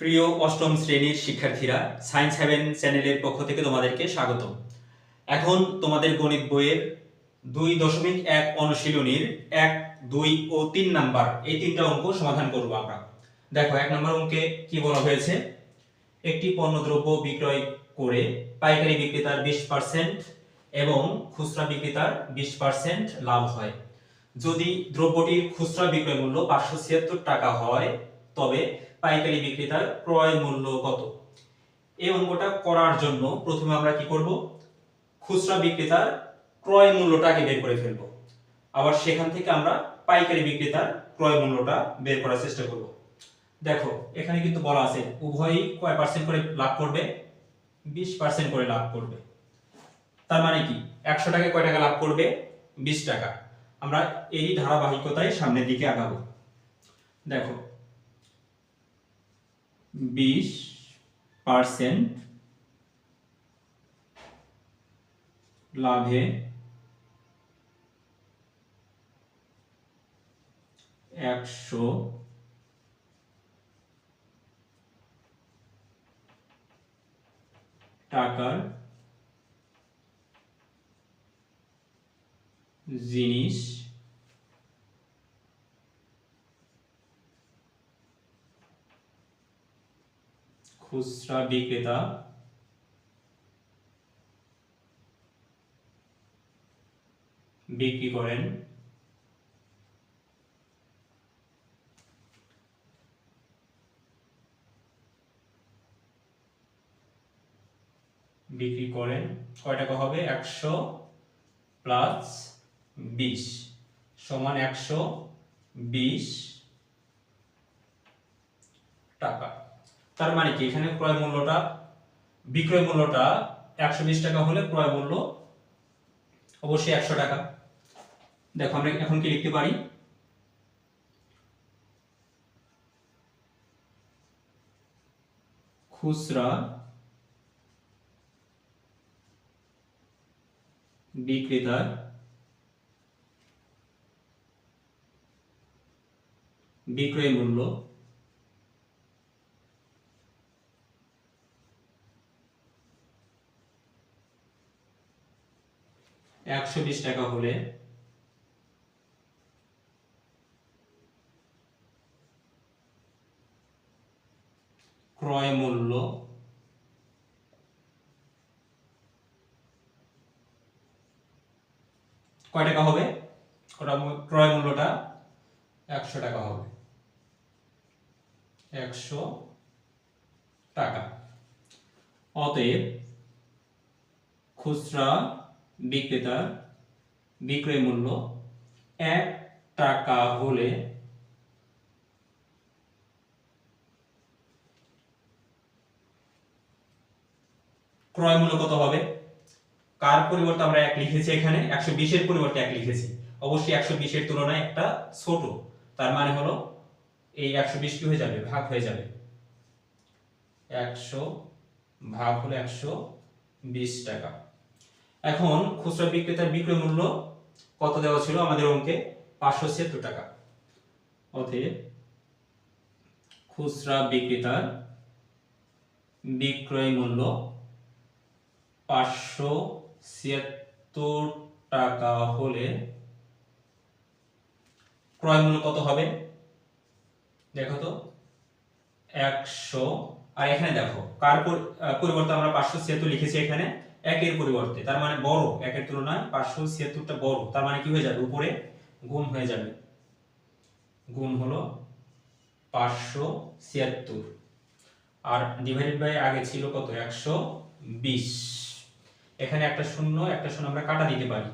প্রিয় অষ্টম শ্রেণির শিক্ষার্থীরা সায়েন্স হেভেন চ্যানেলের পক্ষ থেকে তোমাদেরকে স্বাগত এখন তোমাদের গণিত বইয়ের দুই দশমিক এক অনুশীলনীর এক, দুই ও তিন নাম্বার এই তিনটা অঙ্ক সমাধান করব আমরা। দেখো, এক নম্বর অঙ্কে কি বলা হয়েছে? একটি পণ্যদ্রব্য বিক্রয় করে পাইকারি বিক্রেতার বিশ পার্সেন্ট এবং খুচরা বিক্রেতার বিশ পার্সেন্ট লাভ হয়। যদি দ্রব্যটির খুচরা বিক্রয় মূল্য পাঁচশো ছিয়াত্তর টাকা হয়, তবে পাইকারি বিক্রেতার ক্রয় মূল্য কত? এই অঙ্কটা করার জন্য প্রথমে আমরা কি করব? খুচরা বিক্রেতার ক্রয় মূল্যটাকে বের করে ফেলব। আবার সেখান থেকে আমরা পাইকারি বিক্রেতার ক্রয় মূল্যটা বের করার চেষ্টা করব। দেখো, এখানে কিন্তু বলা আছে, উভয়ই কয় পার্সেন্ট করে লাভ করবে? বিশ পার্সেন্ট করে লাভ করবে। তার মানে কি? একশো টাকায় কয় টাকা লাভ করবে? বিশ টাকা। আমরা এই ধারাবাহিকতায় সামনের দিকে আগাবো। দেখো বিশ পার্সেন্ট লাভে একশো টাকার জিনিস খুচরা বিক্রেতা। বিক্রি করেন। বিক্রি করেন। কয় টাকা হবে? একশো প্লাস বিশ। সমান একশো বিশ টাকা। তার মানে কি? এখানে ক্রয় মূল্যটা, বিক্রয় মূল্যটা একশো বিশ টাকা হলে ক্রয় মূল্য অবশ্যই একশো টাকা। দেখো, আমরা এখন কি লিখতে পারি? খুচরা বিক্রেতার বিক্রয় মূল্য একশো বিশ টাকা হলে ক্রয় মূল্য কয় টাকা হবে? মূ- ক্রয় মূল্যটা একশো টাকা হবে। একশো টাকা। অতএব খুচরা বিক্রেতার বিক্রয় মূল্য এক টাকা হলে ক্রয় মূল্য কত হবে? কার পরিবর্তে আমরা এক লিখেছি এখানে? একশো বিশের পরিবর্তে এক লিখেছি। অবশ্যই একশো বিশের তুলনায় একটা ছোট। তার মানে হলো এই একশো বিশ কি হয়ে যাবে? ভাগ হয়ে যাবে। একশো ভাগ হলো একশো বিশ টাকা। এখন খুচরা বিক্রেতার বিক্রয় মূল্য কত দেওয়া ছিল আমাদের অঙ্কে? পাঁচশো ছিয়াত্তর টাকা। অতএব খুচরা বিক্রেতার বিক্রয় মূল্য পাঁচশো ছিয়াত্তর টাকা হলে ক্রয় মূল্য কত হবে? দেখো তো, একশো। আর এখানে দেখো, কার পর- পরিবর্তে আমরা পাঁচশো ছিয়াত্তর লিখেছি এখানে। একের পরিবর্তে, তার মানে বড়, একের তুলনায় পাঁচশো ছিয়াত্তরটা বড়, তার মানে কি হয়ে যাবে? উপরে গুণ হয়ে যাবে। গুণ হলো পাঁচশো ছিয়াত্তর। আর ডিভাইডেড বাই আগে ছিল কত? একশো বিশ। এখানে একটা শূন্য একটা শূন্য আমরা কাটা দিতে পারি।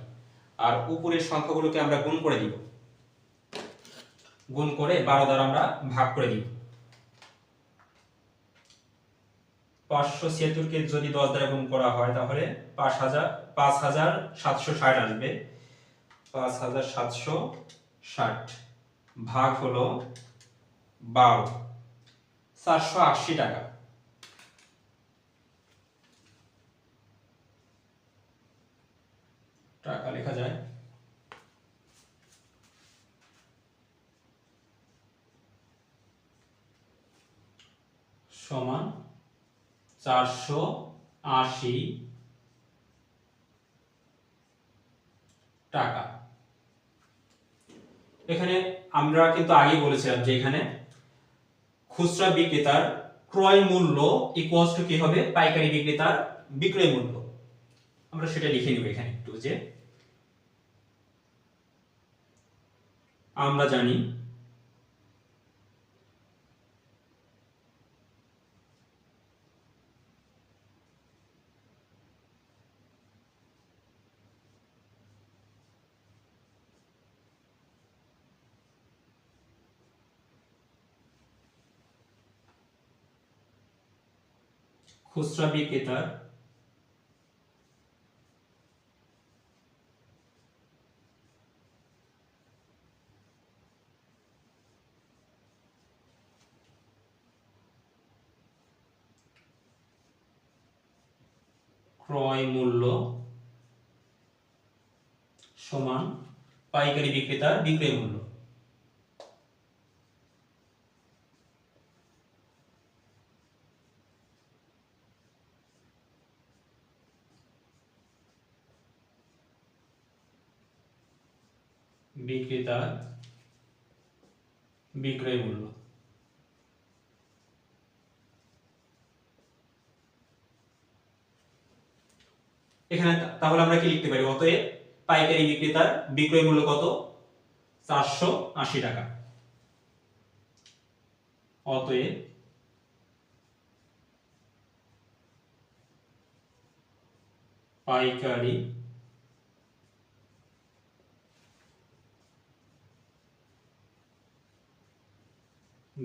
আর উপরের সংখ্যাগুলোকে আমরা গুণ করে দিব। গুণ করে বারো দ্বারা আমরা ভাগ করে দিব। পাঁচশো ছিয়াত্তরকে যদি দশ দ্বারা গুণ করা হয়, তাহলে পাঁচ হাজার পাঁচ হাজার সাতশো ষাট আসবে। পাঁচ হাজার সাতশো ষাট। ভাগ হলো বারো। চারশো আশি টাকা। টাকা লেখা যায়। সমান চারশো আশি টাকা। এখানে আমরা কিন্তু আগেই বলেছিলাম যে এখানে খুচরা বিক্রেতার ক্রয় মূল্য ইকুয়ালস টু কি হবে? পাইকারি বিক্রেতার বিক্রয় মূল্য। আমরা সেটা লিখে নিব এখানে একটু যে আমরা জানি খুচরা বিক্রেতার ক্রয় মূল্য সমান পাইকারি বিক্রেতার বিক্রয় মূল্য। বিক্রেতার বিক্রয় মূল্য। এখানে তাহলে আমরা কি লিখতে পারি? অতএব পাইকারি বিক্রেতার বিক্রয় মূল্য কত? চারশো আশি টাকা। অতএব পাইকারি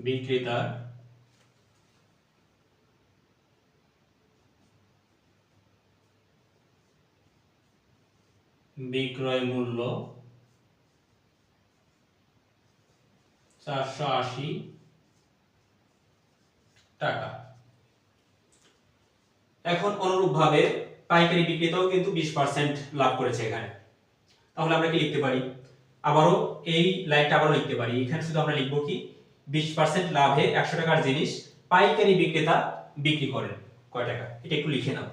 বিক্রেতার বিক্রয় মূল্য চারশো আশি টাকা। এখন অনুরূপভাবে পাইকারি বিক্রেতাও কিন্তু বিশ পার্সেন্ট লাভ করেছে এখানে। তাহলে আমরা কি লিখতে পারি? আবারও এই লাইনটা আবারও লিখতে পারি। এখানে শুধু আমরা লিখব কি? বিশ পার্সেন্ট লাভে একশো টাকার জিনিস পাইকারি বিক্রেতা বিক্রি করেন। কয় টাকা? এটা একটু লিখে নাও।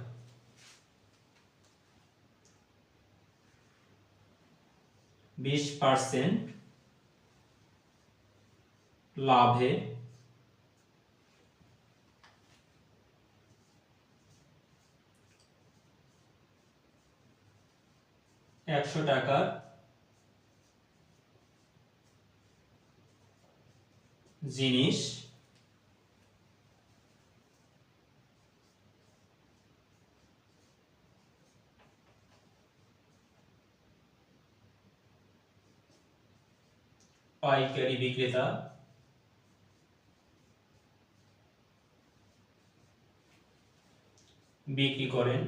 বিশ পার্সেন্ট লাভে একশো টাকার জিনিস পাইকারি বিক্রেতা বিক্রি করেন।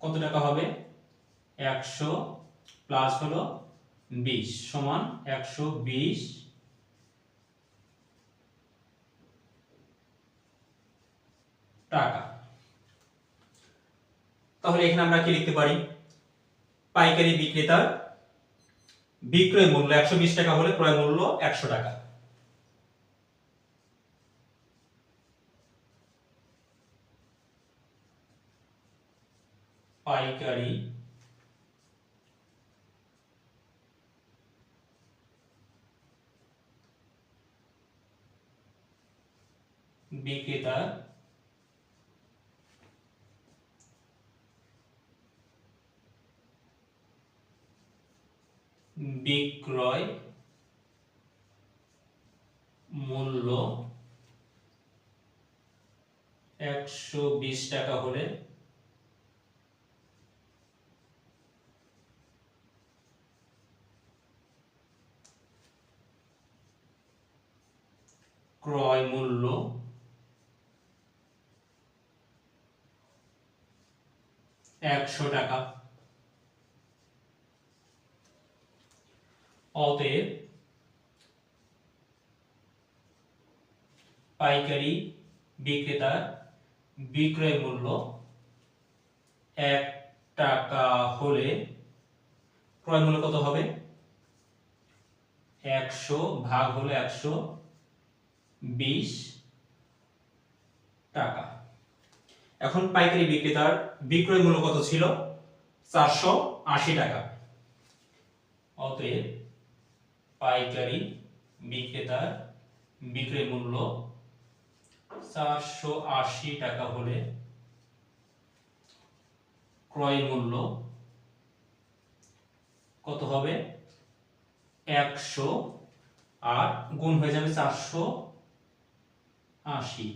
কত টাকা হবে? একশো প্লাস হলো বিশ সমান একশো বিশ টাকা। তাহলে এখানে আমরা কি লিখতে পারি? পাইকারি বিক্রেতার বিক্রয় মূল্য একশো বিশ টাকা হলে ক্রয় মূল্য একশো টাকা। পাইকারি বিক্রেতার বিক্রয় মূল্য একশো বিশ টাকা হলে ক্রয় মূল্য একশো টাকা। অতএব পাইকারি বিক্রেতার বিক্রয় মূল্য এক টাকা হলে ক্রয় মূল্য কত হবে? একশো ভাগ হলো একশো বিশ টাকা। এখন পাইকারি বিক্রেতার বিক্রয় মূল্য কত ছিল? চারশো আশি টাকা। অতএব পাইকারি বিক্রেতার বিক্রয় মূল্য চারশো আশি টাকা হলে ক্রয় মূল্য কত হবে? একশো আর গুণ হয়ে যাবে চারশো আশি।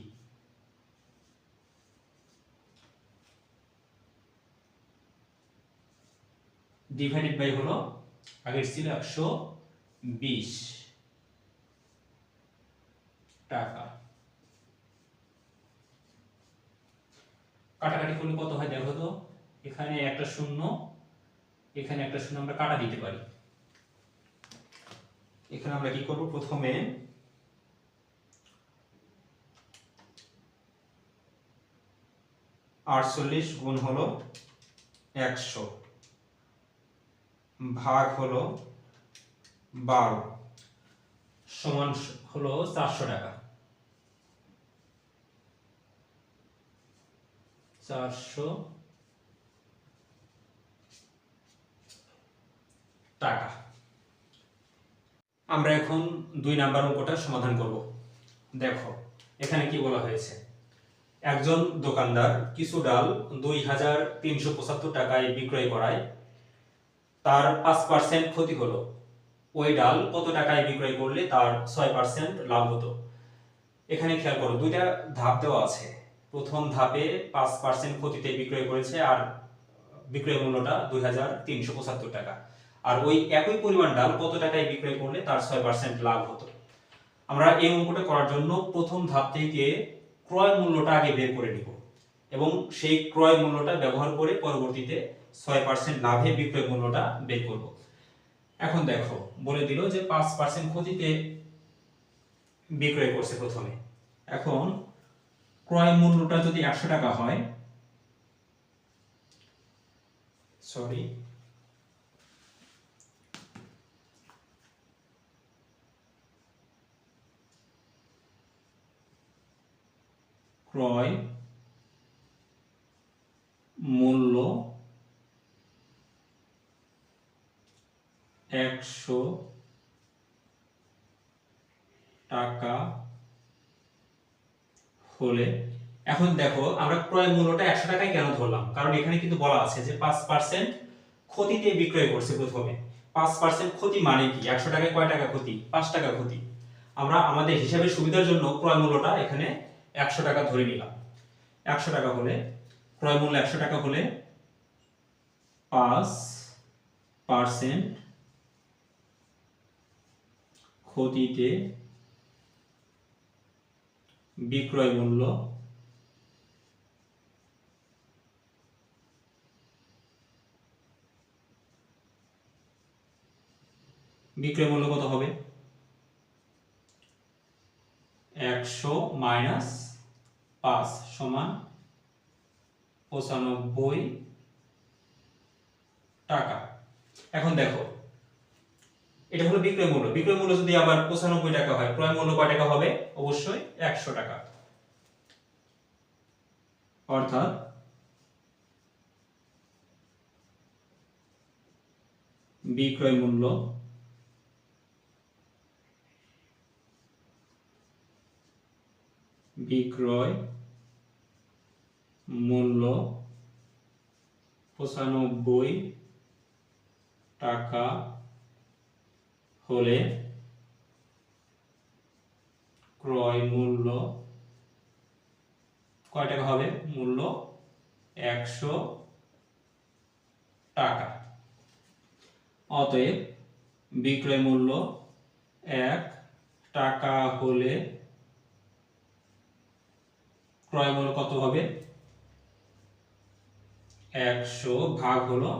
ডিভাইডেড বাই হলো, আগের ছিল একশো বিশ টাকা। কাটাকাটি করলে কত হয় দেখো তো, এখানে একটা শূন্য, এখানে একটা শূন্য আমরা কাটা দিতে পারি। এখানে আমরা কি করব? প্রথমে আটচল্লিশ গুণ হলো একশো। ভাগ হলো বারো। সমান হলো চারশো টাকা। চারশো টাকা। আমরা এখন দুই নাম্বার অঙ্কটা সমাধান করব। দেখো, এখানে কি বলা হয়েছে? একজন দোকানদার কিছু ডাল দুই হাজার তিনশো পঁচাত্তর টাকায় বিক্রয় করায় তার পাঁচ পার্সেন্ট ক্ষতি হলো। ওই ডাল কত টাকায় বিক্রয় করলে তার ছয় পার্সেন্ট লাভ হতো? এখানে খেয়াল করো, দুইটা ধাপ দেওয়া আছে। প্রথম ধাপে পাঁচ পার্সেন্ট ক্ষতিতে বিক্রয় করেছে আর বিক্রয় মূল্যটা দুই হাজার তিনশো পঁচাত্তর টাকা। আর ওই একই পরিমাণ ডাল কত টাকায় বিক্রয় করলে তার ছয় পার্সেন্ট লাভ হতো? আমরা এই অঙ্কটা করার জন্য প্রথম ধাপ থেকে ক্রয় মূল্যটা আগে বের করে নিব এবং সেই ক্রয় মূল্যটা ব্যবহার করে পরবর্তীতে ছয় পার্সেন্ট লাভে বিক্রয় মূল্যটা বের করব। এখন দেখো, বলে দিল যে পাঁচ পার্সেন্ট ক্ষতিতে বিক্রয় করছে প্রথমে। এখন ক্রয় মূল্যটা যদি একশো টাকা হয় সরি ক্রয় মূল্য একশো টাকা হলে, এখন দেখো আমরা ক্রয় মূল্যটা একশো টাকায় কেন ধরলাম? কারণ এখানে কিন্তু বলা আছে যে পাঁচ পার্সেন্ট ক্ষতিতে বিক্রয় করছে প্রথমে। পাঁচ পার্সেন্ট ক্ষতি মানে কি? একশো টাকায় কয় টাকা ক্ষতি? পাঁচ টাকা ক্ষতি। আমরা আমাদের হিসাবে সুবিধার জন্য ক্রয় মূল্যটা এখানে একশো টাকা ধরে নিলাম। একশো টাকা হলে, ক্রয় মূল্য একশো টাকা হলে পাঁচ পার্সেন্ট ক্ষতিতে বিক্রয় মূল্য বিক্রয় মূল্য কত হবে? একশো মাইনাস পাঁচ সমান পঁচানব্বই টাকা। এখন দেখো এটা হলো বিক্রয় মূল্য। বিক্রয় মূল্য যদি আবার পঁচানব্বই টাকা হয়, ক্রয় মূল্য কয় টাকা হবে? অবশ্যই একশো টাকা। অর্থাৎ বিক্রয় মূল্য বিক্রয় মূল্য পঁচানব্বই টাকা হলে ক্রয় মূল্য কয় টাকা হবে? মূল্য একশো টাকা। অতএব বিক্রয় মূল্য এক টাকা হলে ক্রয় মূল্য কত হবে? একশো ভাগ হলো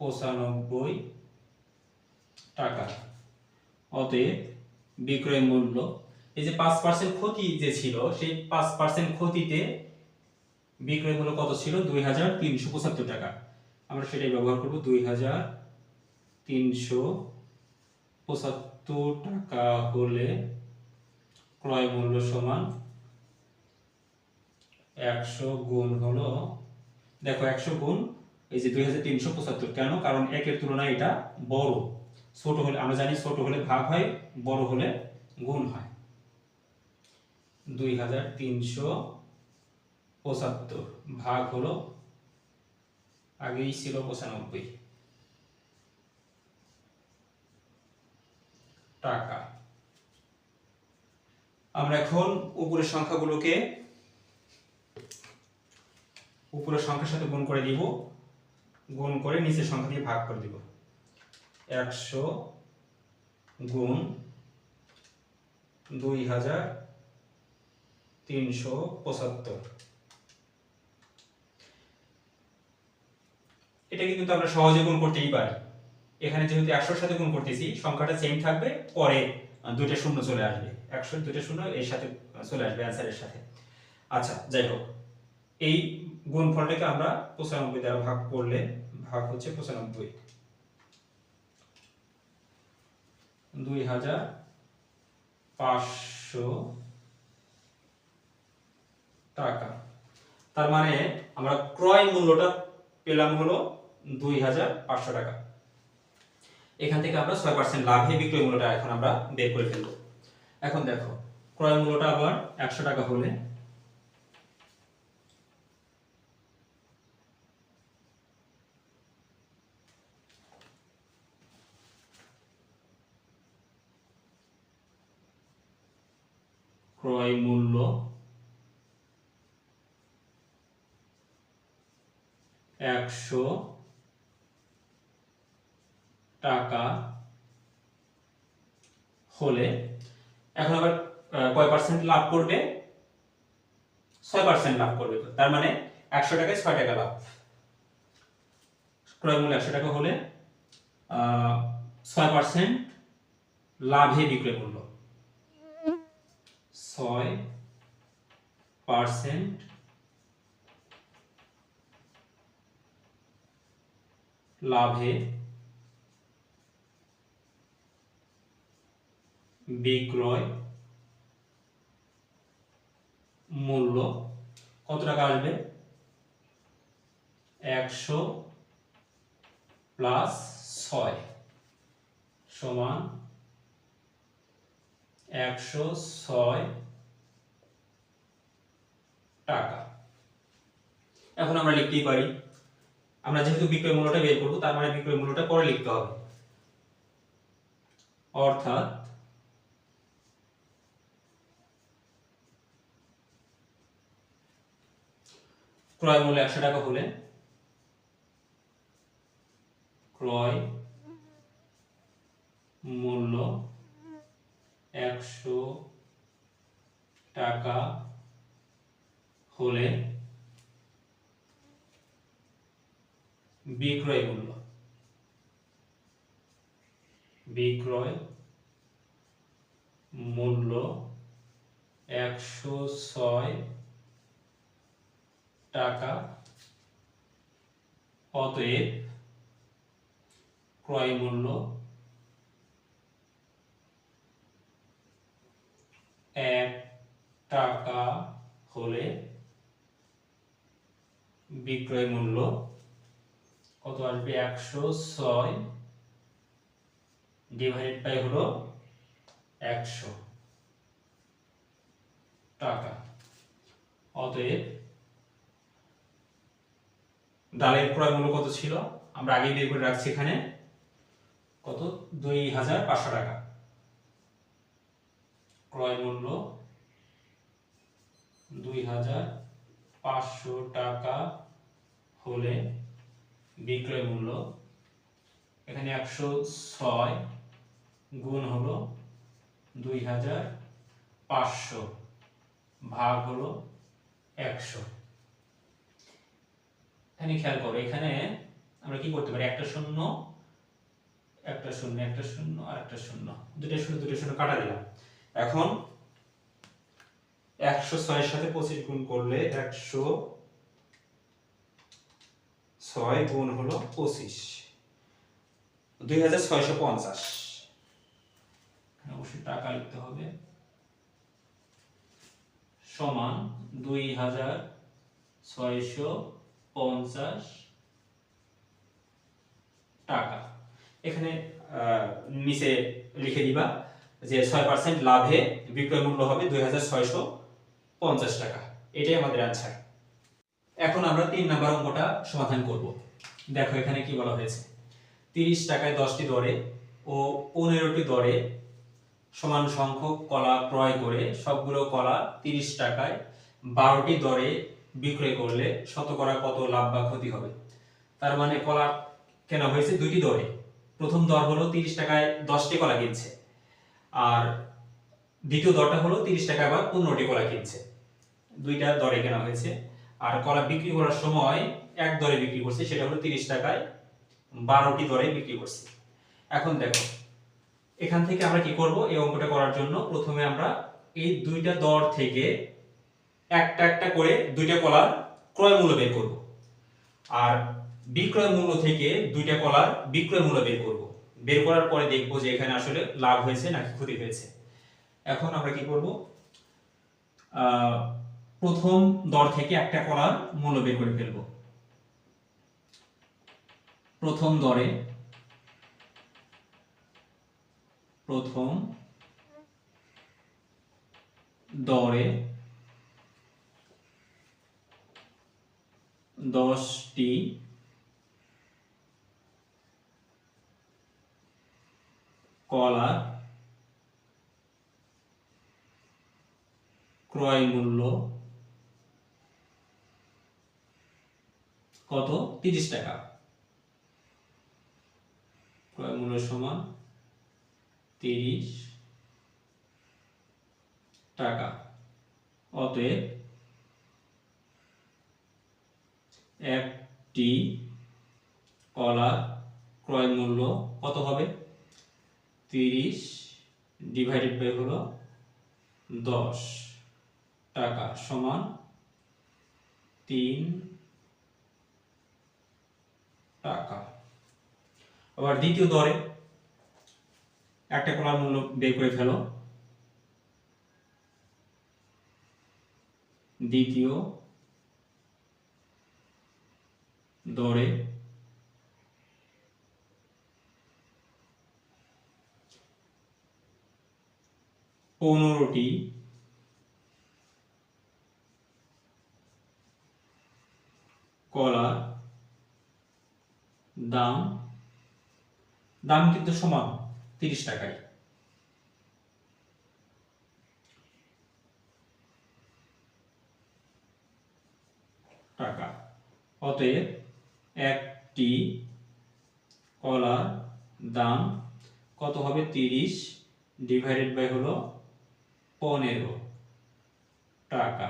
পঁচানব্বই টাকা। অতএব বিক্রয় মূল্য, এই যে পাঁচ পার্সেন্ট ক্ষতি যে ছিল, সেই পাঁচ পার্সেন্ট ক্ষতিতে বিক্রয় মূল্য কত ছিল? দুই হাজার তিনশো পঁচাত্তর টাকা। আমরা সেটাই ব্যবহার করব, দুই হাজার তিনশো পঁচাত্তর টাকা হলে ক্রয় মূল্য সমান একশো গুণ হলো, দেখো একশো গুণ, এই যে দুই হাজার তিনশো পঁচাত্তর। কেন? কারণ একের তুলনায় এটা বড়। ছোট হলে, আমরা জানি ছোট হলে ভাগ হয়, বড় হলে গুণ হয়। দুই হাজার তিনশো পঁচাত্তর ভাগ হলো, আগেই ছিল পঁচানব্বই। টাকা। আমরা এখন উপরের সংখ্যাগুলোকে, উপরের সংখ্যার সাথে গুণ করে দিব, গুণ করে নিচের সংখ্যা দিয়ে ভাগ করে দিব। একশো গুণ দুই হাজার তিনশো পঁচাত্তর। এটাকে কিন্তু আমরা সহজে গুণ করতেই পারি। এখানে যেহেতু একশোর সাথে গুণ করতেছি, সংখ্যাটা সেম থাকবে, পরে দুইটা শূন্য চলে আসবে। একশো, দুইটা শূন্য, এর সাথে চলে আসবে অ্যান্সারের সাথে। আচ্ছা যাই হোক, এই গুণফলটাকে আমরা পঁচানব্বই দ্বারা ভাগ করলে ভাগ হচ্ছে পঁচানব্বই। দুই হাজার পাঁচশো টাকা। তার মানে আমরা ক্রয় মূল্যটা পেলাম হলো দুই হাজার পাঁচশো টাকা। এখান থেকে আমরা ছয় পার্সেন্ট লাভে বিক্রয় মূল্যটা এখন আমরা বের করে ফেলব। এখন দেখো, ক্রয় মূল্যটা আবার একশো টাকা হলে ক্রয় মূল্য। একশো টাকা হলে এখন আবার কয় পার্সেন্ট লাভ করবে? ছয় পার্সেন্ট লাভ করবে। তার মানে একশো টাকায় ছয় টাকা লাভ। ক্রয় মূল্য একশো টাকা হলে ছয় পার্সেন্ট লাভে বিক্রয় মূল্য। ছয় পার্সেন্ট লাভে বিক্রয় মূল্য কত টাকা আসবে? একশো প্লাস ছয় সমান একশো ছয় টাকা। এখন আমরা লিখতেই পারি, আমরা যেহেতু বিক্রয় মূল্যটা বের করব, তার মানে বিক্রয় মূল্যটা পরে লিখতে হবে। অর্থাৎ, ক্রয় মূল্য একশো টাকা হলে ক্রয় মূল্য একশো টাকা হলে বিক্রয় মূল্য। বিক্রয় মূল্য একশো ছয় টাকা। অতএব ক্রয় মূল্য এক টাকা হলে বিক্রয় মূল্য কত আসবে? একশো ছয় ডিভাইডেড বাই হলো একশো টাকা। অতএব ডালের ক্রয় মূল্য কত ছিল? আমরা আগে বের করে রাখছি এখানে। কত? দুই হাজার পাঁচশো টাকা। ক্রয় মূল্য দুই হাজার পাঁচশো টাকা হলে বিক্রয় মূল্য এখানে একশো ছয় গুণ হলো দুই হাজার পাঁচশো, ভাগ হলো একশো। এখানে খেয়াল করো, এখানে আমরা কি করতে পারি? একটা শূন্য একটা শূন্য একটা শূন্য, আর একটা শূন্য। দুটো শূন্য দুটো শূন্য কাটা দিলাম। এখন একশো ছয়ের সাথে পঁচিশ গুণ করলে একশো ছয় গুণ হলো পঁচিশ। দুই হাজার ছয়শো পঞ্চাশ। অবশ্যই টাকা লিখতে হবে। সমান দুই হাজার ছয়শো পঞ্চাশ টাকা। এখানে নিচে লিখে দিবা। যে ছয় পার্সেন্ট লাভে বিক্রয় মূল্য হবে দুই হাজার ছয়শো পঞ্চাশ টাকা। এটাই আমাদের আনসার এখন আমরা তিন নাম্বার অঙ্কটা সমাধান করব। দেখো এখানে কি বলা হয়েছে? তিরিশ টাকায় দশটি দরে ও পনেরোটি দরে সমান সংখ্যক কলা ক্রয় করে সবগুলো কলা তিরিশ টাকায় বারোটি দরে বিক্রয় করলে শতকরা কত লাভ বা ক্ষতি হবে? তার মানে কলা কেনা হয়েছে দুইটি দরে। প্রথম দর হলো তিরিশ টাকায় দশটি কলা কিনছে। আর দ্বিতীয় দরটা হলো তিরিশ টাকায় বা পনেরোটি কলা কিনছে। দুইটা দরে কেনা হয়েছে। আর কলা বিক্রি করার সময় এক দরে বিক্রি করছে, সেটা হলো তিরিশ টাকায় বারোটি দরে বিক্রি করছে। এখন দেখো, এখান থেকে আমরা কি করব? এই অঙ্কটা করার জন্য প্রথমে আমরা এই দুইটা দর থেকে একটা একটা করে দুইটা কলার ক্রয় মূল্য বের করব। আর বিক্রয় মূল্য থেকে দুইটা কলার বিক্রয় মূল্য বের করব। বের করার পরে দেখব যে এখানে আসলে লাভ হয়েছে নাকি ক্ষতি হয়েছে। এখন আমরা কি করব? প্রথম দর থেকে একটা কলার মূল্য বের করে ফেলব। প্রথম দরে প্রথম দরে দশটি কলা, ক্রয় মূল্য কত? তিরিশ টাকা। ক্রয় মূল্য সমান তিরিশ টাকা। অতএব একটি কলা ক্রয় মূল্য কত হবে? তিরিশ ডিভাইডেড বাই হলো দশ টাকা সমান তিন টাকা। আবার দ্বিতীয় দরে একটা কলার মূল্য বের করে ফেলো। দ্বিতীয় দরে পনেরোটি। কলার দাম দাম কিন্তু সমান তিরিশ টাকায়। টাকা। অতএব একটি কলার দাম কত হবে তিরিশ? ডিভাইডেড বাই হলো পনেরো টাকা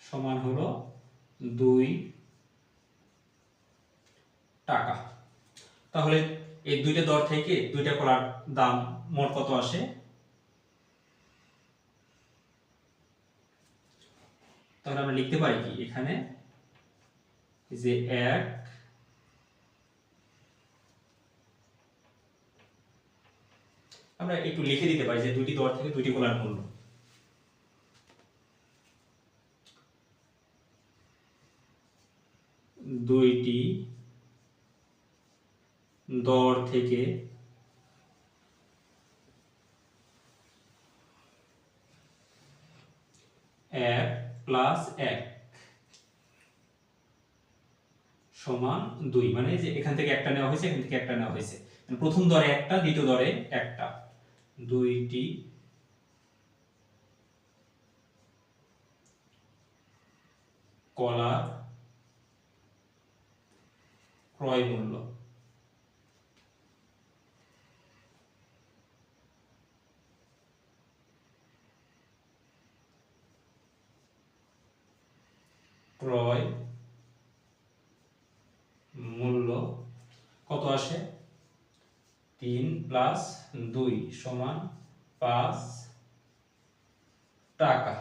সমান হলো দুই টাকা। তাহলে এই দুইটা দর থেকে দুইটা কলার দাম মোট কত আসে? তাহলে আমরা লিখতে পারি কি এখানে যে এক আমরা একটু লিখে দিতে পারি যে দুইটি দর থেকে দুইটি কলার মূল্য। দুইটি দর থেকে এক প্লাস এক সমান দুই। মানে যে এখান থেকে একটা নেওয়া হয়েছে, এখান থেকে একটা নেওয়া হয়েছে। মানে প্রথম দরে একটা, দ্বিতীয় দরে একটা। দুইটি কলা ক্রয় মূল্য। ক্রয় মূল্য কত আসে? তিন প্লাস দুই সমান পাঁচ টাকা।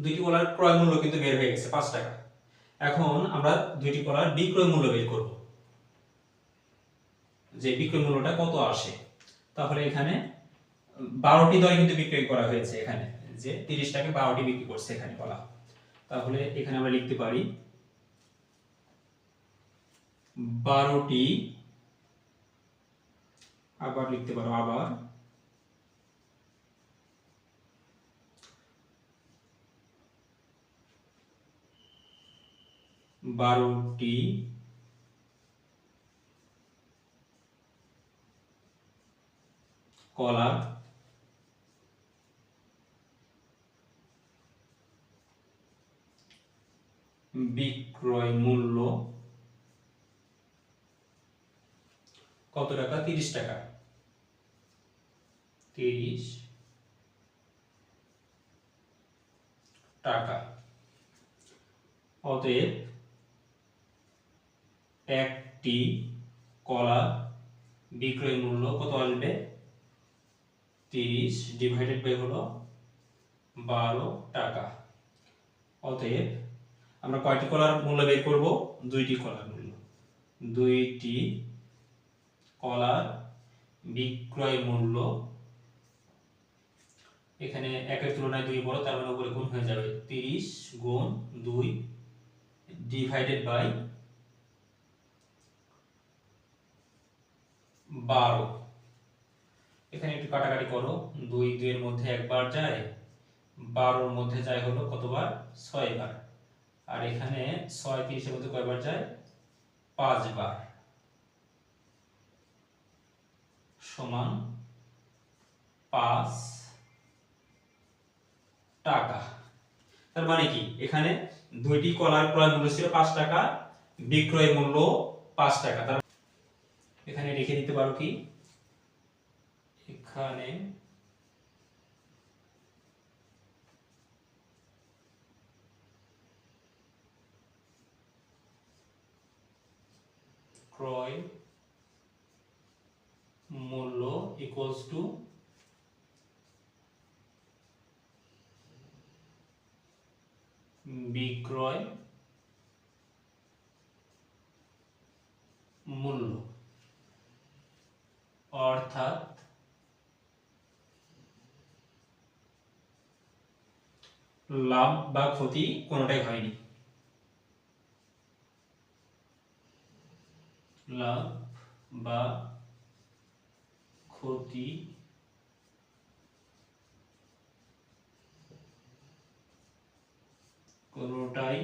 দুইটি কলার ক্রয় মূল্য কিন্তু বের হয়ে গেছে, পাঁচ টাকা। এখন আমরা দুইটি কলার বিক্রয় মূল্য বের করব। যে বিক্রয় মূল্যটা কত আসে? তাহলে এখানে বারোটি দরে কিন্তু বিক্রয় করা হয়েছে এখানে। যে তিরিশ টাকা বারোটি বিক্রি করছে এখানে বলা। তাহলে এখানে আমরা লিখতে পারি বারোটি, আবার লিখতে পারো আবার বারোটি। কলা। বিক্রয় মূল্য। কত টাকা? তিরিশ টাকা। তিরিশ টাকা। অতএব একটি কলা বিক্রয় মূল্য কত আসবে? তিরিশ ডিভাইডেড বাই হলো বারো টাকা। অতএব আমরা কয়টি কলার মূল্য বের করব? দুইটি কলার মূল্য। দুইটি কলার বিক্রয় মূল্য এখানে একের তুলনায় দুই বড়, তার মানে উপরে গুণ হয়ে যাবে। তিরিশ গুণ দুই ডিভাইডেড বাই বারো। এখানে একটু কাটাকাটি করো। দুই, দুইয়ের মধ্যে একবার যায়, বারোর মধ্যে যায় হলো কতবার? ছয় বার আর এখানে ছয় তিরিশের মধ্যে কয়বার যায়? পাঁচবার। সমান পাঁচ টাকা। তার মানে কি? এখানে দুইটি কলার ক্রয় মূল্য ছিল পাঁচ টাকা বিক্রয় মূল্য পাঁচ টাকা। তার এখানে রেখে দিতে পারো কি? এখানে ক্রয় মূল্য ইকুয়ালস টু বিক্রয় মূল্য। অর্থাৎ লাভ বা ক্ষতি কোনোটাই হয়নি। লাভ বা ক্ষতি কোনোটাই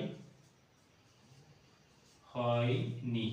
হয়নি।